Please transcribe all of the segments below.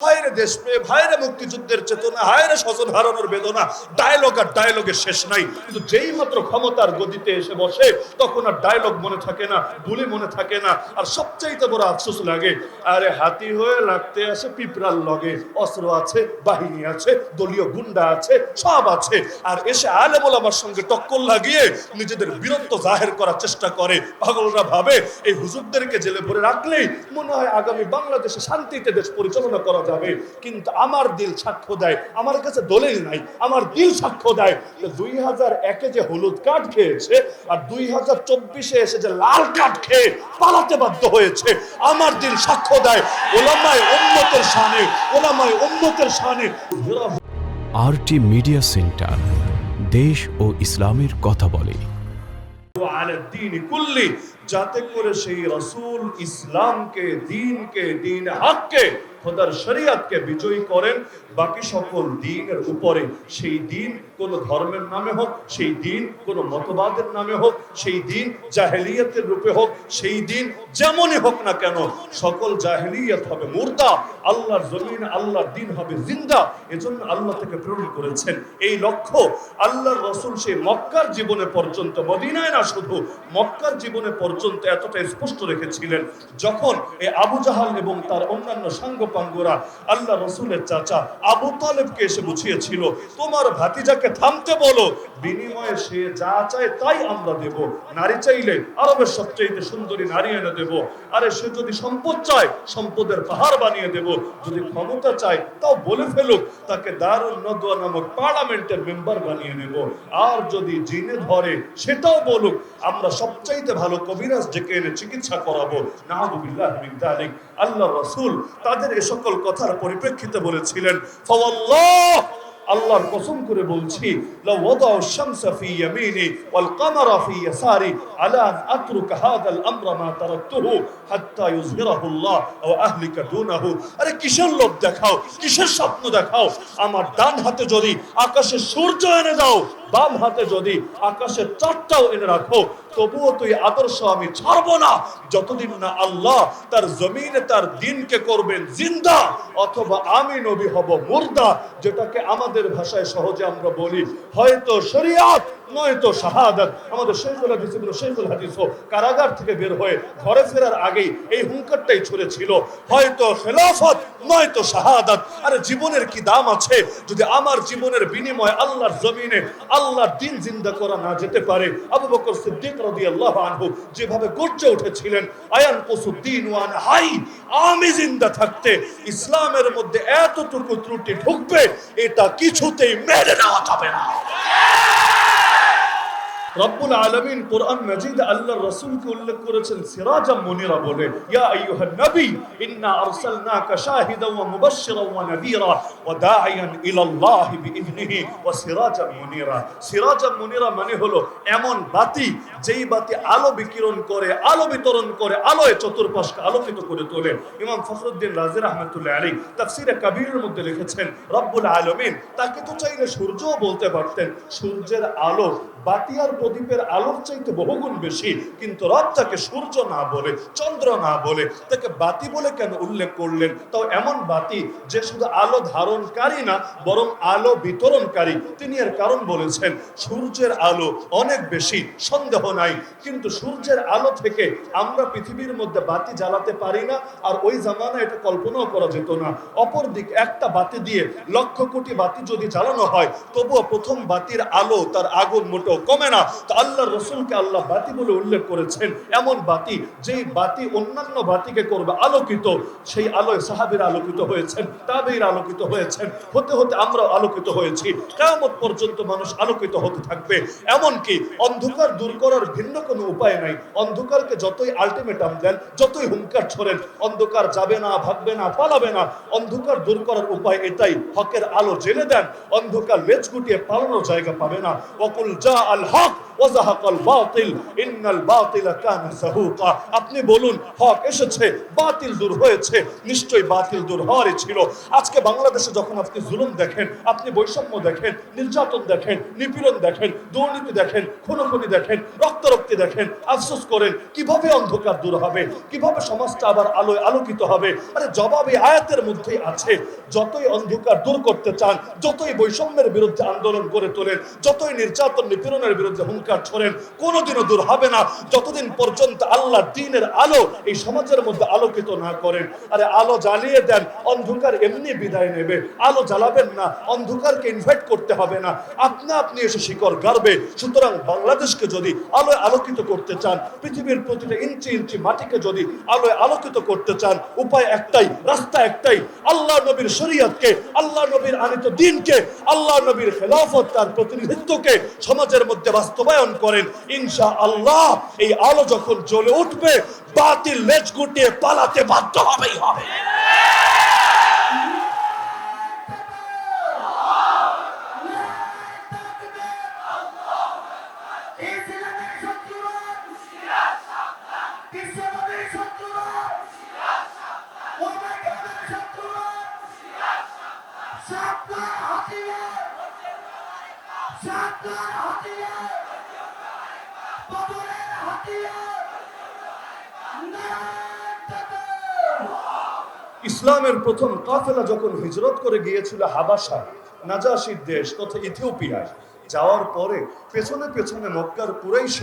হায়রে দেশ প্রেম হায়রে মুক্তিযুদ্ধের চেতনা, হায়রে হারানোর বেদনা ডায়লগ আর ডায়লগের শেষ নাই। কিন্তু যেই মাত্র ক্ষমতার গদিতে এসে বসে, তখন আর ডায়লগ মনে থাকে না মনে থাকে না। আর সবচাইতে বড় আফসোস লাগে, আরে হাতি হয়ে লাগতে আসে পিঁপড়ার লগে। অস্ত্র আছে, বাহিনী আছে, দলীয় গুন্ডা আছে, সব আছে। আর এসে আলে আমার সঙ্গে টক্কর লাগিয়ে নিজেদের বীরত্ব জাহের করার চেষ্টা করে। পাগলরা ভাবে, এই হুজুরদেরকে জেলে ভরে রাখলেই মনে হয় আগামী বাংলাদেশে শান্তিতে দেশ পরিচালনা করা যাবে। কিন্তু আমার দিল সাক্ষ্য দেয় আমার কাছে দলিল নাই আমার দিল সাক্ষ্য দেয়। দুই হাজার একে যে হলুদ কার্ড খেয়েছে আর দুই হাজার চব্বিশে এসে যে লাল কার্ড খেয়ে পালাতে বাধ্য হয়েছে আমার দিল সাক্ষ্য দেয়। ওলামায় উন্নতের সানে ওলামায় উন্নতের সানে আরটি মিডিয়া সেন্টার দেশ ও ইসলামের কথা বলে। আলা দ্বীন কুল্লি যাতে করে সেই রসুল ইসলামকে, দিনকে, দিন হককে, খোদার শরিয়াতকে বিজয়ী করেন। বাকি সকল দিনের উপরে সেই দিন কোন ধর্মের নামে হোক, সেই দিন কোন মতবাদের নামে হোক, সেই দিন জাহেলিয়াতের রূপে হোক, সেই দিন যেমনই হোক না কেন, সকল জাহেলিয়াত হবে মুর্দা, আল্লাহর জমিন, আল্লাহর দিন হবে জিন্দা। এজন্য আল্লাহ থেকে প্রেরণ করেছেন। এই লক্ষ্য আল্লাহর রসুল সেই মক্কার জীবনে পর্যন্ত, মদিনায় না শুধু, মক্কার জীবনে পর্যন্ত এতটা স্পষ্ট রেখেছিলেন যখন এই আবু জাহাল এবং তার অন্যান্য সাঙ্গপাঙ্গরা আল্লাহ রসুলের চাচা আবু তালেবকে এসে বুঝিয়েছিল, তোমার ভাতিজাকে থামতে বলো, বিনিময়ে সে যা চায় তাই আমরা দেব। নারী চাইলে আরবের সবচেয়ে সুন্দরী নারী এনে দেব। আরে সে যদি সম্পদ চায়, সম্পদের পাহাড় বানিয়ে দেব। যদি ক্ষমতা চায়, তাও বলে ফেলুক, তাকে দারুল নদুয়া নামক পার্লামেন্টের মেম্বার বানিয়ে নেব আর যদি জিনে ধরে, সেটাও বলুক, আমরা সবচাইতে ভালো কবিরাজ ডেকে এনে চিকিৎসা করাবো। আল্লাহ রাসূল তাদের এ সকল কথার পরিপ্রেক্ষিতে বলেছিলেন আল্লাহর কসম করে বলছি কিসের লোভ দেখাও? কিসের স্বপ্ন দেখাও? আমার ডান হাতে যদি আকাশে সূর্য এনে দাও বাম হাতে যদি আকাশের চারটাও এনে রাখো, তবুও তুই আদর্শ আমি ছাড়বো না। যতদিন না আল্লাহ তার জমিনে তার দিনকে করবেন জিন্দা, অথবা আমি নবী হব মুর্দা, যেটাকে আমাদের ভাষায় সহজে আমরা বলি, হয়তো শরিয়াত, নয়তো শাহাদাত। আমাদের শেখুল হাদিস ইবনে শেখুল হাদিস কারাগার থেকে বের হয়ে ঘরে ফেরার আগেই এই হুঙ্কারটাই ছুড়েছিল। হয়তো খেলাফত, নয়তো শাহাদাত। আরে জীবনের কি দাম আছে? যদি আমার জীবনের বিনিময়ে আল্লাহর জমিনে আল্লাহর দিন জিন্দা করা না যেতে পারে। আবু বকর সিদ্দিক রাদিয়াল্লাহু আনহু যেভাবে গর্জে উঠেছিলেন আয়ান কুসুদ্দিন ওয়ান হাই, আমি জিন্দা থাকতে ইসলামের মধ্যে এতটুকু ত্রুটি ঢুকবে, এটা কিছুতেই মেনে নেওয়া যাবে না। রব্বুল আলামিন কোরআন মাজিদ আল্লাহর রাসূলকে উল্লেখ করেছেন সিরাজাম মুনিরা বলে, ইয়া নবী, ইন্না আরসালনাকা ওয়া ওয়া ওয়া ওয়া সিরাজাম মুনিরা। মানে হলো এমন বাতি, যেই বাতি আলো বিকিরণ করে, আলো বিতরণ করে, আলোয় চতুর্পাশকে আলোকিত করে তোলে। ইমাম ফখরুদ্দিন রাজি রাহমাতুল্লাহ আলাইহি তাফসীরে কাবীরের মধ্যে লিখেছেন, রব্বুল আলামিন, তাকে তো চাইলে সূর্যও বলতে পারতেন, সূর্যের আলো বাতি আর প্রদীপের আলোর চাইতে বহুগুণ বেশি। কিন্তু রব তাকে সূর্য না বলে, চন্দ্র না বলে, তাকে বাতি বলে কেন উল্লেখ করলেন? তাও এমন বাতি যে শুধু আলো ধারণকারী না, বরং আলো বিতরণকারী। তিনি এর কারণ বলেছেন, সূর্যের আলো অনেক বেশি, সন্দেহ নাই। কিন্তু সূর্যের আলো থেকে আমরা পৃথিবীর মধ্যে বাতি জ্বালাতে পারি না, আর ওই জামানা এটা কল্পনাও করা যেত না। অপরদিক একটা বাতি দিয়ে লক্ষ কোটি বাতি যদি জ্বালানো হয়, তবুও প্রথম বাতির আলো তার আগুন মোটেও কমে না। তো আল্লাহ রসুলকে আল্লাহ বাতি বলে উল্লেখ করেছেন, এমন বাতি যেই বাতি অন্যান্য বাতিকে করবে, আলোকিত, সেই আলোয় সাহাবির আলোকিত হয়েছেন তাবের আলোকিত হয়েছেন, হতে হতে আমরা আলোকিত হয়েছি কেমন পর্যন্ত মানুষ আলোকিত হতে থাকবে। এমনকি অন্ধকার দূর করার ভিন্ন কোনো উপায় নাই, অন্ধকারকে যতই আলটিমেটাম দেন, যতই হুঙ্কার ছড়েন, অন্ধকার যাবে না, ভাগবে না, পালাবে না, অন্ধকার দূর করার উপায় এটাই, হকের আলো জেলে দেন, অন্ধকার লেজ গুটিয়ে পালানোর জায়গা পাবে না। অকুল যা আল হক বাতিল, ইন্নাল বাতিলা কানা যাহুকা আপনি বলুন, হক এসেছে, বাতিল দূর হয়েছে, নিশ্চয়ই বাতিল দূর হওয়ারই ছিল। আজকে বাংলাদেশে যখন আপনি জুলুম দেখেন, আপনি বৈষম্য দেখেন, নির্যাতন দেখেন, নিপীড়ন দেখেন, দুর্নীতি দেখেন, খুনোখুনি দেখেন, রক্তারক্তি দেখেন, আফসোস করেন, কীভাবে অন্ধকার দূর হবে? কীভাবে সমাজটা আবার আলোয় আলোকিত হবে? আরে জবাবে আয়াতের মধ্যেই আছে, যতই অন্ধকার দূর করতে চান, যতই বৈষম্যের বিরুদ্ধে আন্দোলন করে তোলেন, যতই নির্যাতন, নিপীড়নের বিরুদ্ধে হুঙ্কার ছড়েন, কোনোদিনও দূর হবে না। যতদিন পর্যন্ত আল্লাহ দিনের আলো এই সমাজের মধ্যে আলোকিত না করেন, আরে আলো জ্বালিয়ে দেন, অন্ধকার এমনি বিদায় নেবে। আলো জ্বালাবেন না, অন্ধকারকে ইনভাইট করতে হবে না। আপনা আপনি এসে শিকড় গাড়বে। সুতরাং বাংলাদেশকে যদি আলোয় আলোকিত করতে চান, পৃথিবীর প্রতিটা ইঞ্চি ইঞ্চি মাটিকে যদি আলোয় আলোকিত করতে চান, উপায় একটাই, রাস্তা একটাই, আল্লাহ নবীর শরীয়তকে, আল্লাহ নবীর আনিত দিনকে, আল্লাহ নবীর খেলাফত তার প্রতিনিধিত্বকে সমাজের মধ্যে বাস্তবায়ন করেন। ইনশা আল্লাহ এই আলো যখন জ্বলে উঠবে, বাতিল লেজ গুটিয়ে পালাতে বাধ্য হবেই হবে। ইসলামের প্রথম কাফেলা যখন হিজরত করে গিয়েছিল হাবাসা, নাজাসির দেশ তথা ইথিওপিয়ায়, যাওয়ার পরে পেছনে পেছনে মক্কার কুরাইশ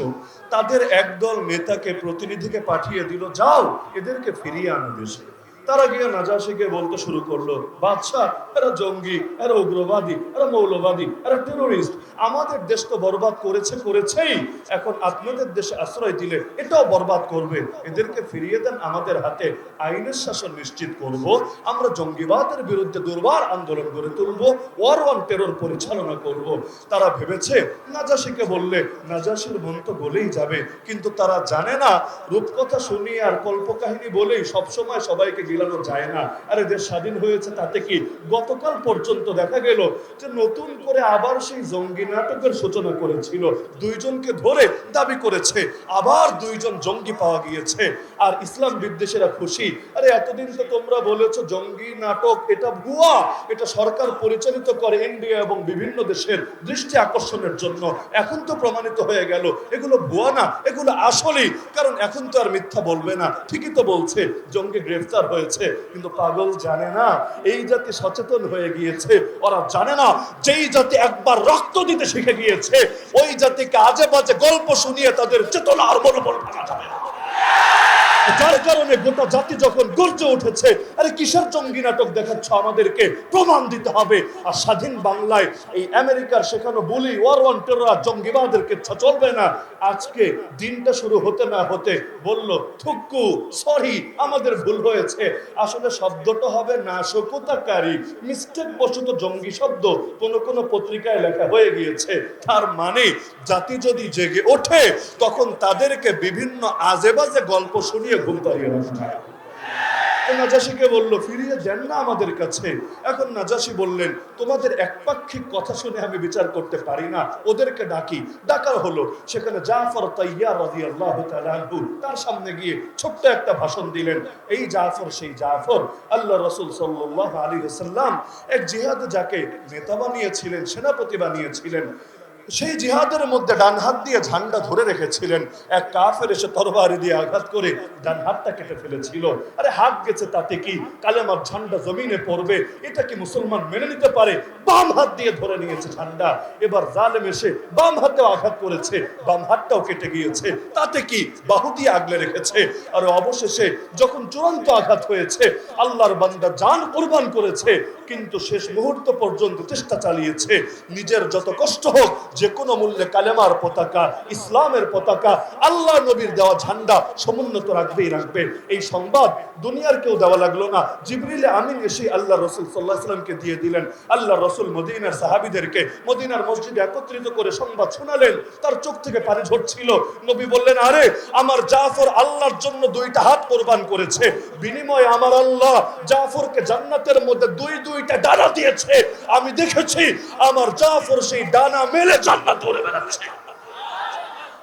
তাদের একদল নেতাকে, প্রতিনিধিকে পাঠিয়ে দিল, যাও, এদেরকে ফিরিয়ে আনো দেশে। তারা গিয়ে নাজাসিকে বলতে শুরু করল, বাদশাহ, এরা জঙ্গি, এরা উগ্রবাদী, এরা মৌলবাদী, এরা টেরোরিস্ট আমাদের দেশ তো বরবাদ করেছে, করেছেই। এখন আপনাদের দেশে আশ্রয় দিলে এটাও বরবাদ করবে। এদেরকে ফিরিয়ে দেন আমাদের হাতে। আইনের শাসন নিশ্চিত করব। আমরা জঙ্গিবাদের বিরুদ্ধে দুর্বার আন্দোলন গড়ে তুলব ওয়ার ওয়ান টেরর পরিচালনা করব। তারা ভেবেছে, নাজাসিকে বললে, নাজাসির মন তো বলেই যাবে। কিন্তু তারা জানে না, রূপকথা শুনিয়ে আর কল্পকাহিনী বলেই সবসময় সবাইকে গিলানো যায় না। আরে দেশ স্বাধীন হয়েছে তাতে কি গতকাল পর্যন্ত দেখা গেল যে নতুন করে আবার সেই জঙ্গি নাটকের সূচনা করেছিল। দুইজনকে ধরে দাবি করেছে, আবার দুইজন জঙ্গি পাওয়া গিয়েছে। আর ইসলাম বিদ্বেষীরা খুশি। আরে এতদিন তো তোমরা বলেছ জঙ্গি নাটক, এটা ভুয়া, এটা সরকার পরিচালিত করে ইন্ডিয়া এবং বিভিন্ন দেশের দৃষ্টি আকর্ষণের জন্য। এখন তো প্রমাণিত হয়ে গেল, এগুলো ভুয়া না, এগুলো আসলেই। কারণ এখন তো আর মিথ্যা বলবে না। ঠিকই তো বলছে, জঙ্গি গ্রেফতার হয়েছে, কিন্তু পাগল জানে না, এই জাতি সচেতন হয়ে গিয়েছে। ওরা জানে না, যেই জাতি একবার রক্ত দিতে শিখে গিয়েছে, ওই জাতিকে আজে বাজে গল্প শুনিয়ে তাদের চেতনা আর মনোবল ভাঙা যাবে না। যার কারণে গোটা জাতি যখন গর্জে উঠেছে, আরে কিসের জঙ্গি নাটক দেখাচ্ছ আমাদেরকে? প্রমাণ দিতে হবে। আর স্বাধীন বাংলায় এই আমেরিকার সেখানে বলি ওয়ার ওয়ান টেররা জঙ্গিবাদেরকে ছ- চলবে না। আজকে দিনটা শুরু হতে না হতে বলল থুক্কু সরি, আমাদের ভুল হয়েছে। আসলে শব্দটা হবে নাশকতাকারী। মিস্টেক বশত জঙ্গি শব্দ কোন কোন পত্রিকায় লেখা হয়ে গিয়েছে। তার মানে জাতি যদি জেগে ওঠে, তখন তাদেরকে বিভিন্ন আজে বাজে গল্প শুনিয়ে ঘুম পাড়িয়ে নাজাসিকে বলল, ফিরিয়ে দেন না আমাদের কাছে। এখন নাজাসি বললেন, তোমাদের একপাক্ষিক কথা শুনে আমি বিচার করতে পারি না। ওদেরকে ডাকি। ডাকার হলো। সেখানে জাফর তাআলা আনহু তার সামনে গিয়ে ছোট্ট একটা ভাষণ দিলেন। এই জাফর, সেই জাফর আল্লাহ রাসূল সাল্লাল্লাহু আলাইহি ওয়াসাল্লাম এক জিহাদে যাকে নেতা বানিয়েছিলেন, সেনাপতি বানিয়েছিলেন সেই জিহাদের মধ্যে ডান হাত দিয়ে ঝান্ডা ধরে রেখেছিলেন। এক কাফের এসে তরবারি দিয়ে আঘাত করে ডান হাতটা কেটে ফেলেছিল। আরে হাত গেছে তাতে কি? কালেমার ঝান্ডা জমিনে পড়বে। এটা কি মুসলমান মেনে নিতে পারে? বাম হাত দিয়ে ধরে নিয়েছে ঝান্ডা। এবার জালেম এসে বাম হাতেও আঘাত করেছে। বাম হাতটাও কেটে গিয়েছে। তাতে কি? বাহু দিয়ে আগলে রেখেছে। আর অবশেষে যখন চূড়ান্ত আঘাত হয়েছে, আল্লাহর বান্দা জান কোরবান করেছে। কিন্তু শেষ মুহূর্ত পর্যন্ত চেষ্টা চালিয়েছে। নিজের যত কষ্ট হোক, যে কোনো মূল্যে কালেমার পতাকা, ইসলামের পতাকা, আল্লাহ নবীর দেওয়া ঝান্ডা সমুন্নত রাখবেই রাখবে। এই সংবাদ দুনিয়ার কেউ দেওয়া লাগল না। জিবরিলে আমিন এসে আল্লাহ রসুল সাল্লাহ সাল্লামকে দিয়ে দিলেন। আল্লাহ রসুল মদিনার সাহাবিদেরকে মদিনার মসজিদে একত্রিত করে সংবাদ শোনালেন। তার চোখ থেকে পানি ঝরছিল। নবী বললেন, আরে, আমার জাফর আল্লাহর জন্য দুইটা হাত কোরবান করেছে। বিনিময়ে আমার আল্লাহ জাফরকে জান্নাতের মধ্যে দুই দুইটা ডানা দিয়েছে। আমি দেখেছি আমার জাফর সেই ডানা মেলে জান্নাত ধরে বেড়াচ্ছে।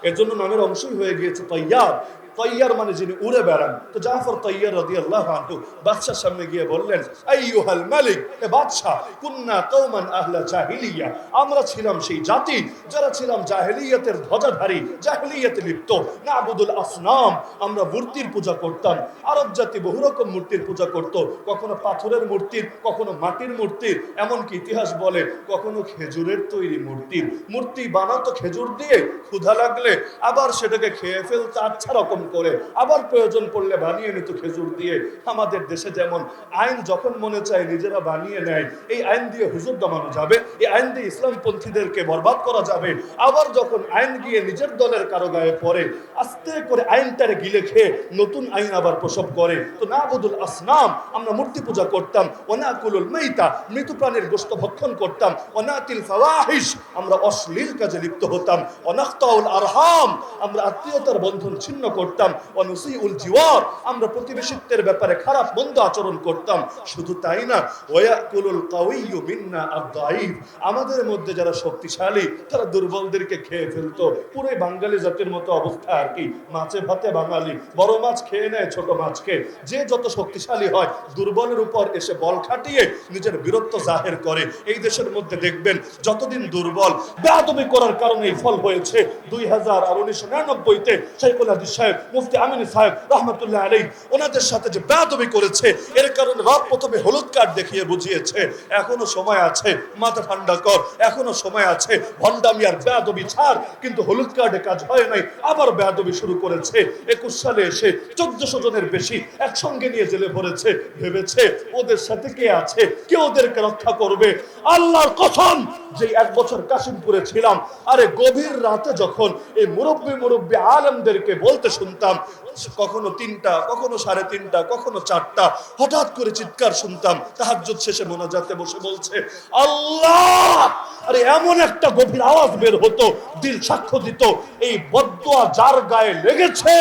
এজন্য নামের অংশই হয়ে গিয়েছে তৈয়ার তৈয়ার মানে যিনি উড়ে বেড়ান। তো জাফর তৈয়ার রাদি আল্লাহ আনহু বাদশার সামনে গিয়ে বললেন, আইয়ুহাল মালিক এ বাদশাহ, কুন্না কওমান আহলা জাহিলিয়া। আমরা ছিলাম সেই জাতি, যারা ছিলাম জাহেলিয়াতের ধ্বজাধারী, জাহেলিয়াতে লিপ্ত। নাবুদুল আসনাম, আমরা মূর্তির পূজা করতাম। আরব জাতি বহু রকম মূর্তির পূজা করত। কখনো পাথরের মূর্তির কখনো মাটির মূর্তির এমনকি ইতিহাস বলে কখনো খেজুরের তৈরি মূর্তির মূর্তি বানাতো খেজুর দিয়ে, ক্ষুধা লাগলে আবার সেটাকে খেয়ে ফেলতে আচ্ছা রকম করে, আবার প্রয়োজন পড়লে বানিয়ে নিত খেজুর দিয়ে। আমাদের দেশে যেমন আইন যখন মনে চায় নিজেরা বানিয়ে নেয়, এই আইন দিয়ে হুজুর দমানো যাবে, এই আইন দিয়ে ইসলামপন্থীদেরকে বরবাদ করা যাবে। আবার যখন আইন গিয়ে নিজের দলের কারও গায়ে পড়ে, আস্তে করে আইনটারে গিলে খেয়ে নতুন আইন আবার প্রসব করে। তো না বদুল আসনাম, আমরা মূর্তি পূজা করতাম, অনাকুলুল মেইতা মৃত প্রাণীর গোষ্ঠ ভক্ষণ করতাম, অনাতিল ফাওয়াহিশ, আমরা অশ্লীল কাজে লিপ্ত হতাম অনাক্তাউল আরহাম, আমরা আত্মীয়তার বন্ধন ছিন্ন করতাম। অনুসিউল জিওয়ার, আমরা প্রতিবেশিত্বের ব্যাপারে খারাপ, মন্দ আচরণ করতাম। শুধু তাই না, ওয়াকুলুল কাউইয়ু মিন্না আদ-দাঈফ আমাদের মধ্যে যারা শক্তিশালী, তারা দুর্বলদেরকে খেয়ে ফেলতো। পুরো বাঙালি জাতির মতো অবস্থা আর কি। মাছে ভাতে বাঙালি, বড় মাছ খেয়ে নেয়, ছোট মাছকে যে যত শক্তিশালী হয়, দুর্বলের উপর এসে বল খাটিয়ে নিজের বীরত্ব জাহের করে। এই দেশের মধ্যে দেখবেন, যতদিন দুর্বল, বেয়াদবি করার কারণে ফল হয়েছে। দুই হাজার আর উনিশশো নিরানব্বইতে শেখুল হাদিস সাহেব মুফতি আমিন সাহেব রহমতুল্লাহ আলী ওনাদের সাথে যে বেয়াদবি করেছে, এর কারণে রাত প্রথমে হলুদ কার্ড দেখিয়ে বুঝিয়েছে, এখনও সময় আছে, মাথা ঠান্ডা কর, এখনও সময় আছে, ভণ্ডামি আর বেয়াদবি ছাড়, কিন্তু হলুদ কার্ডে কাজ হয় নাই, আবার বেয়াদবি শুরু করেছে, একুশ সালে এসে চোদ্দশো জনের বেশি একসঙ্গে নিয়ে জেলে ভরেছে, ভেবেছে ওদের সাথে কে আছে, কে ওদেরকে রক্ষা করবে? আল্লাহর কসম, যে এক বছর কাশিমপুরে ছিলাম, আরে গভীর রাতে যখন এই মুরব্বী মুরব্বী আলমদেরকে বলতে শুনতাম, কখনো তিনটা, কখনো সাড়ে তিনটা, কখনো চারটা। হঠাৎ করে চিৎকার শুনতাম, তাহাজ্জুদ শেষে মোনাজাতে বসে বলছে, আল্লাহ! আরে এমন একটা গভীর আওয়াজ বের হতো, দিল সাক্ষ্য দিত, এই বদয়া যার গায়ে লেগেছে,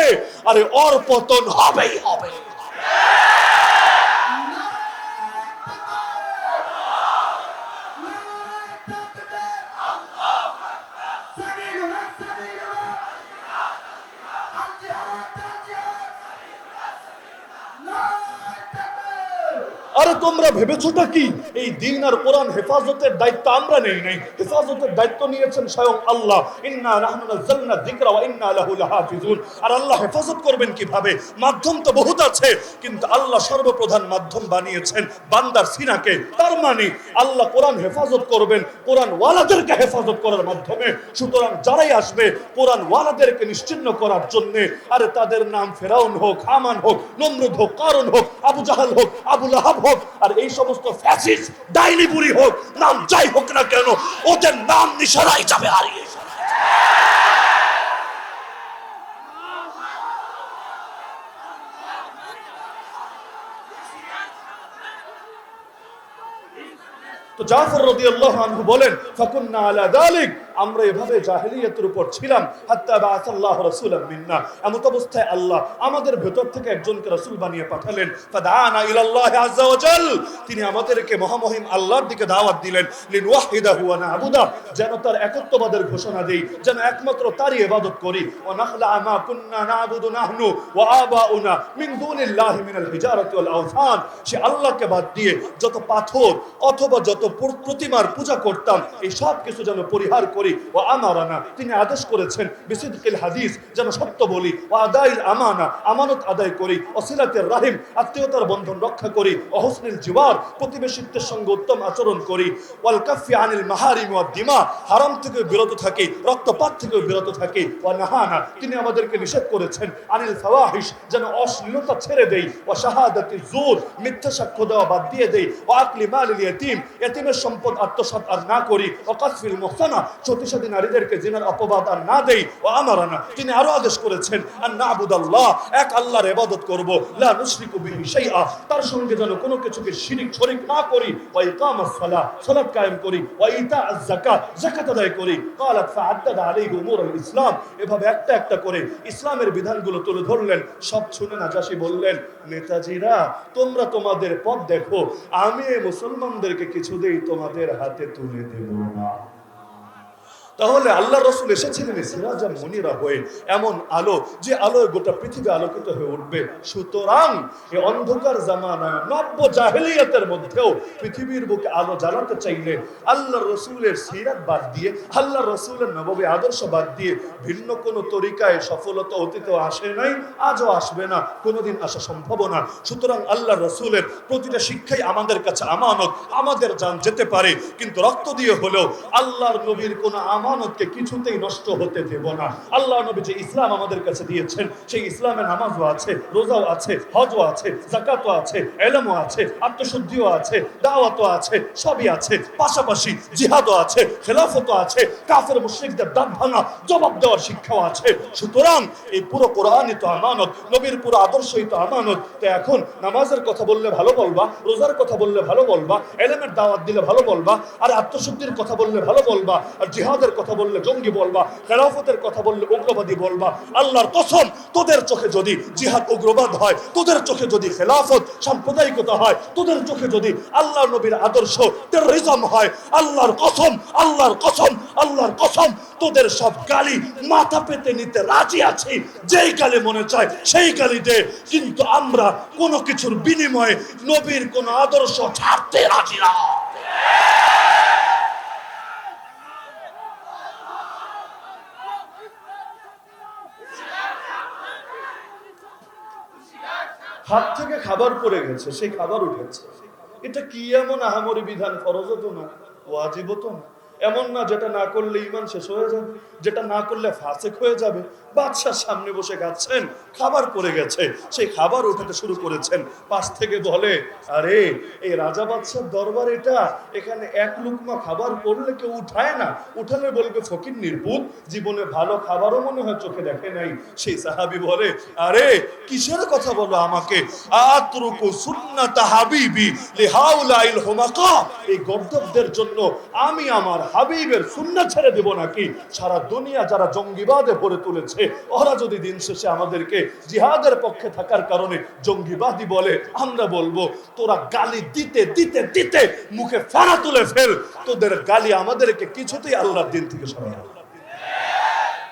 আরে অর্পতন হবেই হবে। তোমরা ভেবেছোটা কি? এই দিন আর কোরআন হেফাজতের দায়িত্ব আমরা নেই নাই। হেফাজতের দায়িত্ব নিয়েছেন স্বয়ং আল্লাহ। ইন্না নাহনু নাযালনা যিকরা ওয়া ইন্না লাহু লাহাফিজুন। আর আল্লাহ হেফাজত করবেন কীভাবে? মাধ্যম তো বহুত আছে, কিন্তু আল্লাহ সর্বপ্রধান মাধ্যম বানিয়েছেন বান্দার সিনাকে। তার মানে আল্লাহ কোরআন হেফাজত করবেন কোরআন ওয়ালাদেরকে হেফাজত করার মাধ্যমে। সুতরাং যারাই আসবে কোরআন ওয়ালাদেরকে নিশ্চিন্ন করার জন্য, আরে তাদের নাম ফেরাউন হোক, হামান হোক, নমরুদ হোক কারণ হোক, আবু জাহাল হোক, আবু লাহাব হোক আর এই সমস্ত ফ্যাসিস্ট ডাইনি বুড়ি হোক, নাম যাই হোক না কেন, ওদের নাম নিশানাই যাবে, হারিয়ে জাফর রাদিয়াল্লাহু আনহু বলেন, ফাকুন্না আলা যালিক আমরা এভাবে জাহেলিয়াতের উপর ছিলাম। মিন্না। এমত অবস্থায় আল্লাহ আমাদের ভেতর থেকে একজনকে রাসূল বানিয়ে পাঠালেন। তিনি আমাদেরকে মহামহিম আল্লাহর দিকে দাওয়াত দিলেন। যেন তার একত্ববাদের ঘোষণা দেই। যেন একমাত্র তারই ইবাদত করি। ওয়া কুন্না নাহনু মিন দুনিল্লাহি ওয়াল সে আল্লাহকে বাদ দিয়ে যত পাথর অথবা যত প্রতিমার পূজা করতাম, এই সব কিছু যেন পরিহার করি ও আমারানা তিনি আদেশ করেছেন বিসিদকিল হাদিস, যেন সত্য বলি, ও আদাইল আমানা, আমানত আদায় করি অসিলাতের রাহিম, আত্মীয়তার বন্ধন রক্ষা করি অহসনিল জিওয়ার, প্রতিবেশিত্বের সঙ্গে উত্তম আচরণ করি, ওয়াল কাফি আনিল মাহারিম ওয়া দিমা, হারাম থেকে বিরত থাকি, রক্তপাত থেকে বিরত থাকি ওয়া নাহানা, তিনি আমাদেরকে নিষেধ করেছেন, আনিল ফাওয়াহিশ, যেন অশ্লীলতা ছেড়ে দেই, ও শাহাদাতি জুর, মিথ্যা সাক্ষ্য দেওয়া বাদ দিয়ে দেই, ও আকলি মালিল ইয়াতিম, ইয়াতিমের সম্পদ আত্মসাৎ আর না করি, ও কাসফিল মুহসানা সতীসাদী নারীদেরকে জিনার অপবাদ আর না দেই ও আমারানা তিনি আরো আদেশ করেছেন আর না আবুদাল্লাহ এক আল্লাহর ইবাদত করব লা নুশরিকু বিহি শাইআ তার সঙ্গে যেন কোনো কিছুকে শিরিক শরীক না করি ওয়া ইকামাস সালাহ সালাত কায়েম করি ওয়া ইতাআজ যাকাত যাকাত আদায় করি قالت فعدد عليه امور الاسلام এভাবে একটা একটা করে ইসলামের বিধানগুলো তুলে ধরলেন সব শুনে নাজাসি বললেন নেতাজিরা তোমরা তোমাদের পথ দেখো আমি এই মুসলমানদেরকে কিছুতেই তোমাদের হাতে তুলে দেব না তাহলে আল্লাহ রসুল এসেছিলেন সিরাজা মনিরা হয়ে এমন আলো যে আলোয় গোটা পৃথিবী আলোকিত হয়ে উঠবে। সুতরাং এই অন্ধকার জামানায় নব্য জাহেলিয়াতের মধ্যেও পৃথিবীর বুকে আলো জ্বালাতে চাইলে আল্লাহ রসুলের সিরাত বাদ দিয়ে, আল্লাহ রসুলের নবমী আদর্শ বাদ দিয়ে ভিন্ন কোনো তরিকায় সফলতা অতীতেও আসে নাই, আজও আসবে না, কোনোদিন আসা সম্ভব না। সুতরাং আল্লাহ রসুলের প্রতিটা শিক্ষাই আমাদের কাছে আমানত, আমাদের জান যেতে পারে, কিন্তু রক্ত দিয়ে হলেও আল্লাহর নবীর কোনো আমানতকে কিছুতেই নষ্ট হতে দেব না। আল্লাহ নবী যে ইসলাম আমাদের কাছে দিয়েছেন, সেই ইসলামে নামাজও আছে, রোজাও আছে, হজও আছে জাকাতও আছে, এলমও আছে, আত্মশুদ্ধিও আছে, দাওয়াতও আছে, সবই আছে। পাশাপাশি জিহাদও আছে, খেলাফতও আছে, কাফের মুশরিকদের দাঁত ভাঙা জবাব দেওয়ার শিক্ষাও আছে। সুতরাং এই পুরো কোরআনই তো আমানত, নবীর পুরো আদর্শই তো আমানত। তো এখন নামাজের কথা বললে ভালো বলবা, রোজার কথা বললে ভালো বলবা, এলেমের দাওয়াত দিলে ভালো বলবা, আর আত্মশুদ্ধির কথা বললে ভালো বলবা, আর জিহাদের কথা বললে জঙ্গি বলবা, খেলাফতের কথা বললে উগ্রবাদী বলবা। আল্লাহর কসম, তোদের চোখে যদি জিহাদ উগ্রবাদ হয়, তোদের চোখে যদি খেলাফত সাম্প্রদায়িকতা হয়, তোদের চোখে যদি আল্লাহ নবীর আদর্শ টেরোরিজম হয়, আল্লাহর কসম আল্লাহর কসম আল্লাহর কসম, তোদের সব গালি মাথা পেতে নিতে রাজি আছি। যেই গালি মনে চায়, সেই গালি দে কিন্তু আমরা কোনো কিছুর বিনিময়ে নবীর কোন আদর্শ ছাড়তে রাজি না। হাত থেকে খাবার পড়ে গেছে, সেই খাবার উঠেছে। এটা কি এমন আহামরি বিধান? ফরজ হতো না ওয়াজিব হতো না। এমন না যেটা না করলে ইমান শেষ হয়ে যাবে, যেটা না করলে ফাঁসেক হয়ে যাবে। বাদশার সামনে বসে খাচ্ছেন খাবার পড়ে গেছে। সেই খাবার উঠাতে শুরু করেছেন। পাশ থেকে বলে, আরে, এই রাজা বাদশার দরবার এটা। এখানে এক লুকমা খাবার পড়লে কেউ উঠায় না। উঠালে বলবে, ফকির নির্বুত জীবনে ভালো খাবারও মনে হয় চোখে দেখে নাই। সেই সাহাবি বলে, আরে, কিসের কথা বলো আমাকে? আতরুকু সুন্নাতা হাবিবি লিহাউলাইল হুমাকা। এই গর্দবদের জন্য আমি আমার হাবিবের শূন্য ছেড়ে দেব নাকি সারা দুনিয়া যারা জঙ্গিবাদে পড়ে তুলেছে, ওরা যদি দিন শেষে আমাদেরকে জিহাদের পক্ষে থাকার কারণে জঙ্গিবাদী বলে, আমরা বলব, তোরা গালি দিতে দিতে দিতে মুখে ফাড়া তুলে ফেল তোদের গালি আমাদেরকে কিছুতেই আল্লাহর দিন থেকে সরায় না।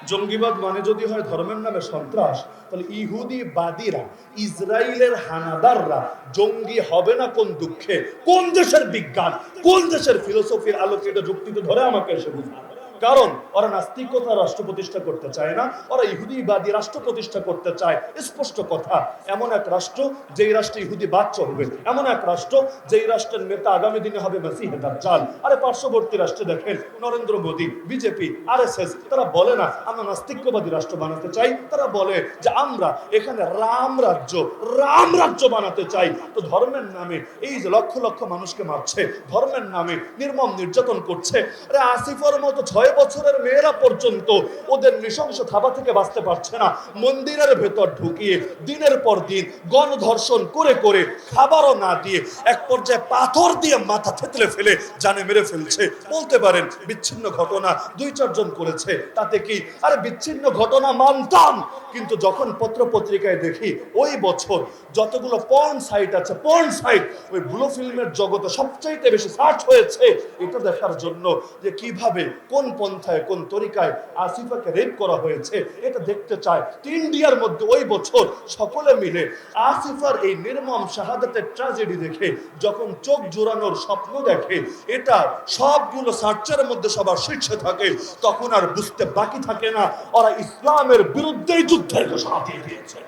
জঙ্গিবাদ মানে যদি হয় ধর্মের নামে সন্ত্রাস, তাহলে ইহুদি বাদীরা ইসরায়েলের হানাদাররা জঙ্গি হবে না কোন দুঃখে? কোন দেশের বিজ্ঞান? কোন দেশের ফিলোসফির আলোকে এটা যুক্তিতে ধরে আমাকে এসে বুঝান কারণ ওরা নাস্তিকতা রাষ্ট্র প্রতিষ্ঠা করতে চায় না, ওরা ইহুদিবাদী রাষ্ট্র প্রতিষ্ঠা করতে চায়। স্পষ্ট কথা, এমন এক রাষ্ট্র যেই রাষ্ট্রে ইহুদি বাদ চলবে, এমন এক রাষ্ট্র যেই রাষ্ট্রের নেতা আগামী দিনে হবে মেসিহে দাজ্জাল। আরে পার্শ্ববর্তী রাষ্ট্রে দেখেন, নরেন্দ্র মোদী, বিজেপি, আরএসএস, তারা বলে না, আমরা নাস্তিক্যবাদী রাষ্ট্র বানাতে চাই। তারা বলে যে আমরা এখানে রাম রাজ্য রাম রাজ্য বানাতে চাই। তো ধর্মের নামে এই যে লক্ষ লক্ষ মানুষকে মারছে, ধর্মের নামে নির্মম নির্যাতন করছে, আরে আসিফর মতো ছয় বছরের মেয়েরা পর্যন্ত ওদের নৃশংস থাবা থেকে বাঁচতে পারছে না। মন্দিরের ভেতর ঢুকিয়ে দিনের পর দিন গণধর্ষণ করে করে খাবারও না দিয়ে এক পর্যায়ে পাথর দিয়ে মাথা থেতলে ফেলে জানে মেরে ফেলছে। বলতে পারেন বিচ্ছিন্ন ঘটনা দুই চারজন করেছে। তাতে কি? আরে বিচ্ছিন্ন ঘটনা মানতাম। কিন্তু যখন পত্র পত্রিকায় দেখি ওই বছর যতগুলো পর্ন সাইট আছে পর্ন সাইট ওই ব্লু ফিল্মের জগতে সবচাইতে বেশি সার্চ হয়েছে, এটা দেখার জন্য যে কীভাবে, কোন পন্থায়, কোন তরিকায় আসিফাকে রেপ করা হয়েছে, এটা দেখতে চায়। ইন্ডিয়ার মধ্যে ওই বছর সকলে মিলে আসিফার এই নির্মম শাহাদাতের ট্র্যাজেডি দেখে, যখন চোখ জোড়ানোর স্বপ্ন দেখে, এটা সবগুলো সার্চের মধ্যে সবার শীর্ষে থাকে, তখন আর বুঝতে বাকি থাকে না, ওরা ইসলামের বিরুদ্ধেই যুদ্ধের ঘোষণা দিয়ে দিয়েছে।